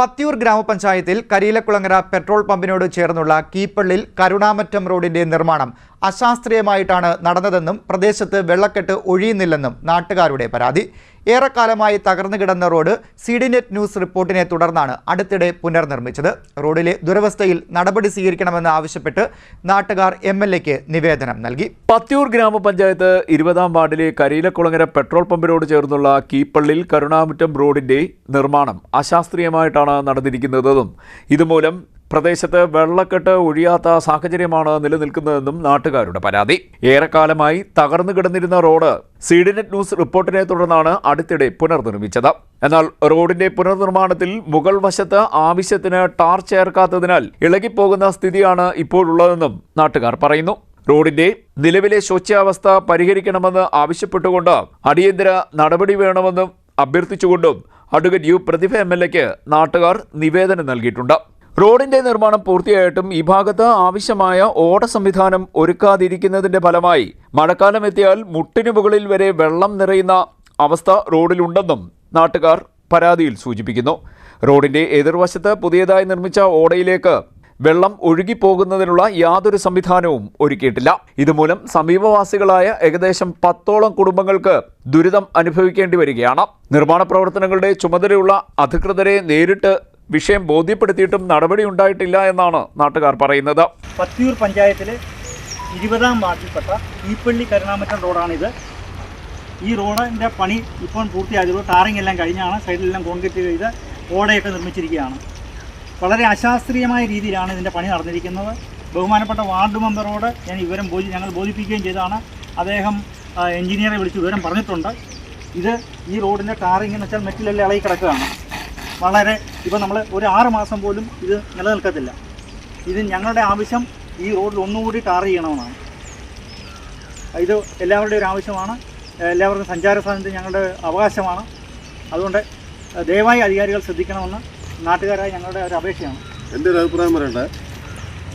പത്തിയൂർ ഗ്രാമപഞ്ചായത്തിൽ കരിയിലക്കുളങ്ങര പെട്രോൾ പമ്പിനോട് ചേർന്നുള്ള കീപ്പള്ളിൽ കരുണാമറ്റം റോഡിന്റെ നിർമ്മാണം അശാസ്ത്രീയമായിട്ടാണ് നടന്നതെന്നും പ്രദേശത്ത് വെള്ളക്കെട്ട് ഒഴിയുന്നില്ലെന്നും നാട്ടുകാരുടെ പരാതി. ഏറെക്കാലമായി തകർന്നു കിടന്ന റോഡ് സിഡിനെറ്റ് ന്യൂസ് റിപ്പോർട്ടിനെ തുടർന്നാണ് അടുത്തിടെ പുനർനിർമ്മിച്ചത്. റോഡിലെ ദുരവസ്ഥയിൽ നടപടി സ്വീകരിക്കണമെന്ന് ആവശ്യപ്പെട്ട് നാട്ടുകാർ എം എൽ എക്ക് നിവേദനം നൽകി. പത്തിയൂർ ഗ്രാമപഞ്ചായത്ത് ഇരുപതാം വാർഡിലെ കരീലക്കുളങ്ങര പെട്രോൾ പമ്പിനോട് ചേർന്നുള്ള കീപ്പള്ളിൽ കരുണാമുറ്റം റോഡിന്റെ നിർമ്മാണം അശാസ്ത്രീയമായിട്ടാണ് നടന്നിരിക്കുന്നതെന്നും ഇതുമൂലം പ്രദേശത്ത് വെള്ളക്കെട്ട് ഒഴിയാത്ത സാഹചര്യമാണ് നിലനിൽക്കുന്നതെന്നും നാട്ടുകാരുടെ പരാതി. ഏറെക്കാലമായി തകർന്നു കിടന്നിരുന്ന റോഡ് സീഡിനെറ്റ് ന്യൂസ് റിപ്പോർട്ടിനെ തുടർന്നാണ് അടുത്തിടെ പുനർനിർമ്മിച്ചത്. എന്നാൽ റോഡിന്റെ പുനർനിർമ്മാണത്തിൽ മുകൾ വശത്ത് ആവശ്യത്തിന് ടാർ ചേർക്കാത്തതിനാൽ ഇളകിപ്പോകുന്ന സ്ഥിതിയാണ് ഇപ്പോഴുള്ളതെന്നും നാട്ടുകാർ പറയുന്നു. റോഡിന്റെ നിലവിലെ ശോച്യാവസ്ഥ പരിഹരിക്കണമെന്ന് ആവശ്യപ്പെട്ടുകൊണ്ട് അടിയന്തര നടപടി വേണമെന്നും അഭ്യർത്ഥിച്ചുകൊണ്ടും advocate U Prathibha M L എക്ക് നാട്ടുകാർ നിവേദനം നൽകിയിട്ടുണ്ട്. റോഡിന്റെ നിർമ്മാണം പൂർത്തിയായിട്ടും ഈ ഭാഗത്ത് ആവശ്യമായ ഓട സംവിധാനം ഒരുക്കാതിരിക്കുന്നതിന്റെ ഫലമായി മഴക്കാലം എത്തിയാൽ മുട്ടിനു മുകളിൽ വരെ വെള്ളം നിറയുന്ന അവസ്ഥ റോഡിലുണ്ടെന്നും നാട്ടുകാർ പരാതിയിൽ സൂചിപ്പിക്കുന്നു. റോഡിന്റെ എതിർവശത്ത് പുതിയതായി നിർമ്മിച്ച ഓടയിലേക്ക് വെള്ളം ഒഴുകിപ്പോകുന്നതിനുള്ള യാതൊരു സംവിധാനവും ഒരുക്കിയിട്ടില്ല. ഇതുമൂലം സമീപവാസികളായ ഏകദേശം പത്തോളം കുടുംബങ്ങൾക്ക് ദുരിതം അനുഭവിക്കേണ്ടി വരികയാണ്. നിർമ്മാണ പ്രവർത്തനങ്ങളുടെ ചുമതലയുള്ള അധികൃതരെ നേരിട്ട് വിഷയം ബോധ്യപ്പെടുത്തിയിട്ടും നടപടി ഉണ്ടായിട്ടില്ല എന്നാണ് നാട്ടുകാർ പറയുന്നത്. പത്തിയൂർ പഞ്ചായത്തിലെ ഇരുപതാം വാർഡിൽപ്പെട്ട ഈപ്പള്ളി കരുണാമറ്റം റോഡാണിത്. ഈ റോഡിന്റെ പണി ഇപ്പോൾ പൂർത്തിയായതുള്ളൂ ടാറിംഗ് എല്ലാം കഴിഞ്ഞാണ് സൈഡിലെല്ലാം കോൺക്രീറ്റ് ചെയ്ത് ഓടയൊക്കെ നിർമ്മിച്ചിരിക്കുകയാണ്. വളരെ അശാസ്ത്രീയമായ രീതിയിലാണ് ഇതിന്റെ പണി നടന്നിരിക്കുന്നത്. ബഹുമാനപ്പെട്ട വാർഡ് മെമ്പറോട് ഞാൻ വിവരം ബോധി ഞങ്ങൾ ബോധിപ്പിക്കുകയും ചെയ്താണ് അദ്ദേഹം എഞ്ചിനീയറെ വിളിച്ച് വിവരം പറഞ്ഞിട്ടുണ്ട്. ഇത് ഈ റോഡിന്റെ ടാറിംഗ് എന്ന് വെച്ചാൽ മെറ്റിലെല്ലാം ഇളകി കിടക്കുകയാണ്. വളരെ ഇപ്പോൾ നമ്മൾ ഒരു ആറ് മാസം പോലും ഇത് നിലനിൽക്കത്തില്ല. ഇത് ഞങ്ങളുടെ ആവശ്യം ഈ റോഡിൽ ഒന്നുകൂടി ടാർ ചെയ്യണമെന്നാണ്. ഇത് എല്ലാവരുടെയും ഒരു ആവശ്യമാണ്. എല്ലാവർക്കും സഞ്ചാര സ്വാതന്ത്ര്യം ഞങ്ങളുടെ അവകാശമാണ്. അതുകൊണ്ട് ദയവായി അധികാരികൾ ശ്രദ്ധിക്കണമെന്ന് നാട്ടുകാരായ ഞങ്ങളുടെ ഒരു അപേക്ഷയാണ്. എന്റെ ഒരു അഭിപ്രായം പറയട്ടെ?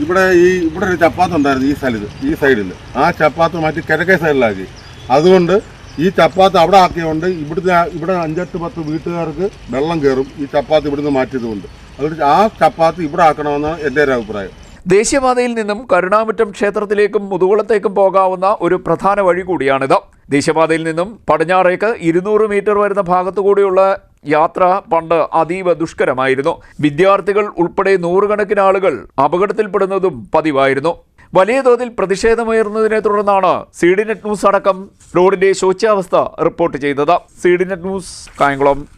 ഇവിടെ ഈ ഇവിടെ ഒരു ചപ്പാത്ത് ഉണ്ടായിരുന്നു ഈ സ്ഥലത്ത് ഈ സൈഡിൽ ആ ചപ്പാത്ത് മാറ്റി കിഴക്കേ സൈഡിലാക്കി. അതുകൊണ്ട് ഈ ചപ്പാത്ത് അവിടെ ആക്കിയതുകൊണ്ട് ഇവിടുത്തെ ഇവിടെ അഞ്ചെട്ട് പത്ത് വീട്ടുകാർക്ക് വെള്ളം കയറും. ഈ ചപ്പാത്ത് ഇവിടുന്ന് മാറ്റിയത് കൊണ്ട് അതുകൊണ്ട് ആ ചപ്പാത്ത് ഇവിടെ ആക്കണമെന്നാണ് എന്റെ ഒരു അഭിപ്രായം. ദേശീയപാതയിൽ നിന്നും കരുണാമുറ്റം ക്ഷേത്രത്തിലേക്കും മുതുകുളത്തേക്കും പോകാവുന്ന ഒരു പ്രധാന വഴി കൂടിയാണിത്. ദേശീയപാതയിൽ നിന്നും പടിഞ്ഞാറേക്ക് ഇരുന്നൂറ് മീറ്റർ വരുന്ന ഭാഗത്തുകൂടിയുള്ള യാത്ര പണ്ട് അതീവ ദുഷ്കരമായിരുന്നു. വിദ്യാർത്ഥികൾ ഉൾപ്പെടെ നൂറുകണക്കിന് ആളുകൾ അപകടത്തിൽപ്പെടുന്നതും പതിവായിരുന്നു. വലിയ തോതിൽ പ്രതിഷേധമുയർന്നതിനെ തുടർന്നാണ് സീഡിനെറ്റ് ന്യൂസ് അടക്കം റോഡിന്റെ ശോച്യാവസ്ഥ റിപ്പോർട്ട് ചെയ്തത്. സീഡിനെറ്റ് ന്യൂസ് കായംകുളം.